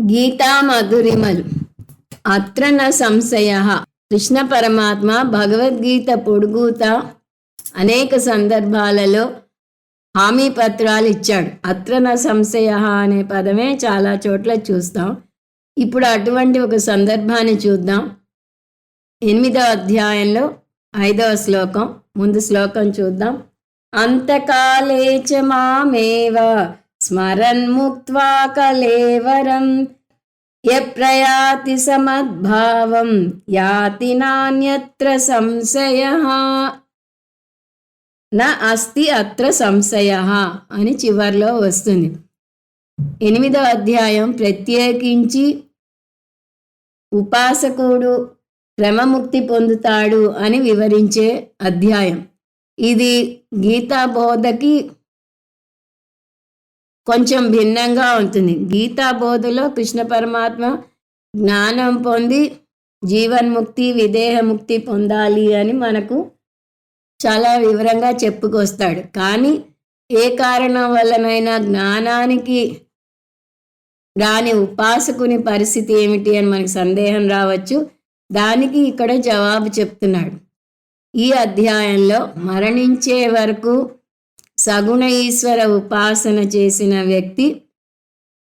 గీతా మధురిమలు అత్ర న సంశయ కృష్ణ పరమాత్మ భగవద్గీత పొడుగుత అనేక సందర్భాలలో హామీ పత్రాలు ఇచ్చాడు. అత్ర న సంశయ అనే పదమే చాలా చోట్ల చూస్తాం. ఇప్పుడు అటువంటి ఒక సందర్భాన్ని చూద్దాం. ఎనిమిదవ అధ్యాయంలో ఐదవ శ్లోకం ముందు శ్లోకం చూద్దాం. అంతకాలే చ మామేవ స్మరన్ ముక్త్వా కలేవరం యప్రయాతి సమద్భావం యాతి నాన్యత్ర సంశయ న అస్తి అత్ర సంశయ అని చివర్లో వస్తుంది. ఎనిమిదవ అధ్యాయం ప్రత్యేకించి ఉపాసకుడు క్రమముక్తి పొందుతాడు అని వివరించే అధ్యాయం. ఇది గీతా బోధకి కొంచెం భిన్నంగా ఉంటుంది. గీతా బోధలో కృష్ణ పరమాత్మ జ్ఞానం పొంది జీవన్ముక్తి విదేహముక్తి పొందాలి అని మనకు చాలా వివరంగా చెప్పుకొస్తాడు. కానీ ఏ కారణం వల్లనైనా జ్ఞానానికి రాని ఉపాసకుని పరిస్థితి ఏమిటి అని మనకు సందేహం రావచ్చు. దానికి ఇక్కడ జవాబు చెప్తున్నాడు. ఈ అధ్యాయంలో మరణించే వరకు సగుణ ఈశ్వర ఉపాసన చేసిన వ్యక్తి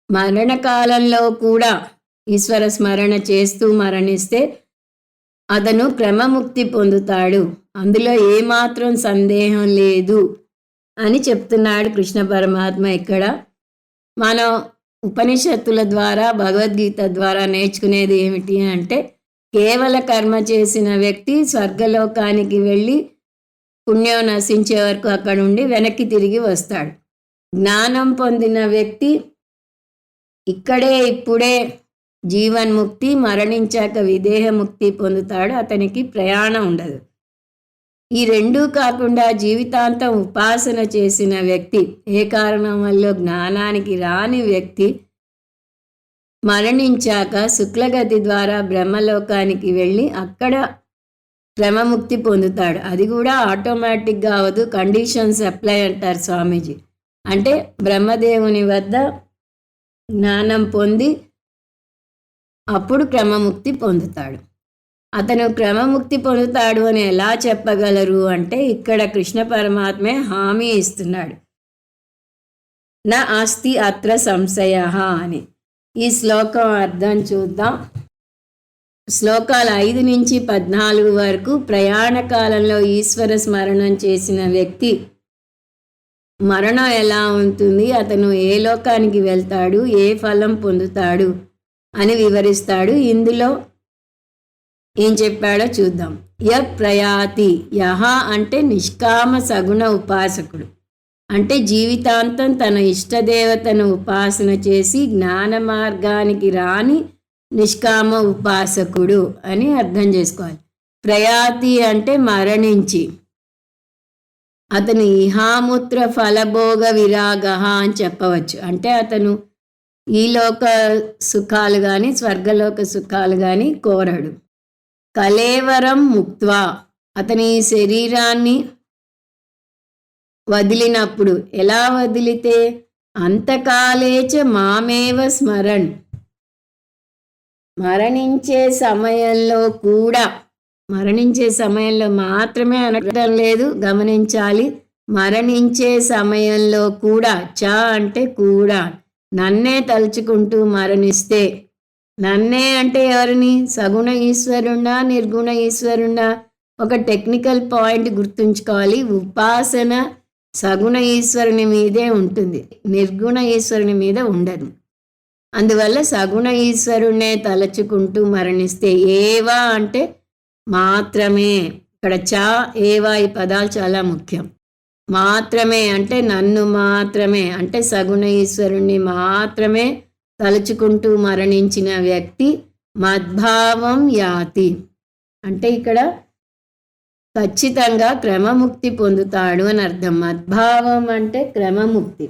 మరణకాలంలో కూడా ఈశ్వర స్మరణ చేస్తూ మరణిస్తే అతను క్రమముక్తి పొందుతాడు. అందులో ఏమాత్రం సందేహం లేదు అని చెప్తున్నాడు కృష్ణ పరమాత్మ ఇక్కడ మనం ఉపనిషత్తుల ద్వారా భగవద్గీత ద్వారా నేర్చుకునేది ఏమిటి అంటే కేవల కర్మ చేసిన వ్యక్తి స్వర్గలోకానికి వెళ్ళి పుణ్యం నశించే వరకు అక్కడ ఉండి వెనక్కి తిరిగి వస్తాడు. జ్ఞానం పొందిన వ్యక్తి ఇక్కడే ఇప్పుడే జీవన్ముక్తి మరణించాక విదేహముక్తి పొందుతాడు. అతనికి ప్రయాణం ఉండదు. ఈ రెండూ కాకుండా జీవితాంతం ఉపాసన చేసిన వ్యక్తి ఏ కారణం వల్ల జ్ఞానానికి రాని వ్యక్తి మరణించాక శుక్లగతి ద్వారా బ్రహ్మలోకానికి వెళ్ళి అక్కడ క్రమముక్తి పొందుతాడు. అది కూడా ఆటోమేటిక్గా అవదు కండిషన్స్ అప్లై అంటారు స్వామీజీ. అంటే బ్రహ్మదేవుని వద్ద జ్ఞానం పొంది అప్పుడు క్రమముక్తి పొందుతాడు. అతను క్రమముక్తి పొందుతాడు అని ఎలా చెప్పగలరు అంటే ఇక్కడ కృష్ణ పరమాత్మే హామీ ఇస్తున్నాడు. నా ఆస్తి అత్ర సంశయ అని. ఈ శ్లోకం అర్థం చూద్దాం. శ్లోకాలు ఐదు నుంచి పద్నాలుగు వరకు ప్రయాణ కాలంలో ఈశ్వర స్మరణం చేసిన వ్యక్తి మరణం ఎలా ఉంటుంది అతను ఏ లోకానికి వెళ్తాడు ఏ ఫలం పొందుతాడు అని వివరిస్తాడు. ఇందులో ఏం చెప్పాడో చూద్దాం. య ప్రయాతి యహ అంటే నిష్కామ సగుణ ఉపాసకుడు. అంటే జీవితాంతం తన ఇష్టదేవతను ఉపాసన చేసి జ్ఞాన మార్గానికి రాని నిష్కామ ఉపాసకుడు అని అర్థం చేసుకోవాలి. ప్రయాతి అంటే మరణించి. అతను ఇహామూత్ర ఫలభోగ విరాగ అని చెప్పవచ్చు. అంటే అతను ఈలోక సుఖాలు కానీ స్వర్గలోక సుఖాలు కానీ కోరడు. కలేవరం ముక్త్వా. అతని శరీరాన్ని వదిలినప్పుడు ఎలా వదిలితే అంతకాలేచ మామేవ స్మరణ్. మరణించే సమయంలో కూడా మరణించే సమయంలో మాత్రమే అనటం లేదు గమనించాలి. మరణించే సమయంలో కూడా చ అంటే కూడా నన్నే తలుచుకుంటూ మరణిస్తే నన్నే అంటే ఎవరిని? సగుణ ఈశ్వరుణ్ణా నిర్గుణ ఈశ్వరుణ్ణా? ఒక టెక్నికల్ పాయింట్ గుర్తుంచుకోవాలి. ఉపాసన సగుణ ఈశ్వరుని మీదే ఉంటుంది. నిర్గుణ ఈశ్వరుని మీద ఉండదు. అందువల్ల సగుణ ఈశ్వరుణ్ణే తలచుకుంటూ మరణిస్తే ఏవా అంటే మాత్రమే. ఇక్కడ చా ఏవా ఈ పదాలు చాలా ముఖ్యం. మాత్రమే అంటే నన్ను మాత్రమే అంటే సగుణ ఈశ్వరుణ్ణి మాత్రమే తలుచుకుంటూ మరణించిన వ్యక్తి మద్భావం యాతి. అంటే ఇక్కడ ఖచ్చితంగా క్రమముక్తి పొందుతాడు అని అర్థం. మద్భావం అంటే క్రమముక్తి.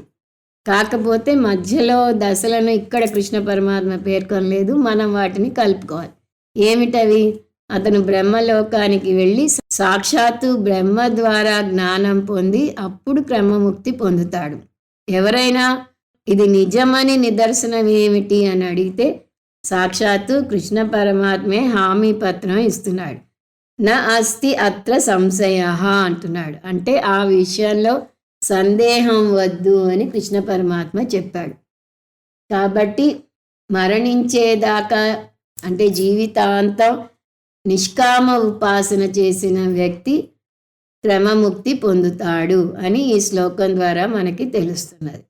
కాకపోతే మధ్యలో దశలను ఇక్కడ కృష్ణ పరమాత్మ పేర్కొనలేదు మనం వాటిని కలుపుకోవాలి. ఏమిటవి? అతను బ్రహ్మలోకానికి వెళ్ళి సాక్షాత్తు బ్రహ్మ ద్వారా జ్ఞానం పొంది అప్పుడు క్రమముక్తి పొందుతాడు. ఎవరైనా ఇది నిజమని నిదర్శనం ఏమిటి అని అడిగితే సాక్షాత్తు కృష్ణ పరమాత్మే హామీ పత్రం ఇస్తున్నాడు. నా అస్తి అత్ర సంశయ అంటున్నాడు. అంటే ఆ విషయంలో సందేహం వద్దు అని కృష్ణ పరమాత్మ చెప్పాడు. కాబట్టి మరణించేదాకా అంటే జీవితాంతం నిష్కామ ఉపాసన చేసిన వ్యక్తి క్రమముక్తి పొందుతాడు అని ఈ శ్లోకం ద్వారా మనకి తెలుస్తున్నది.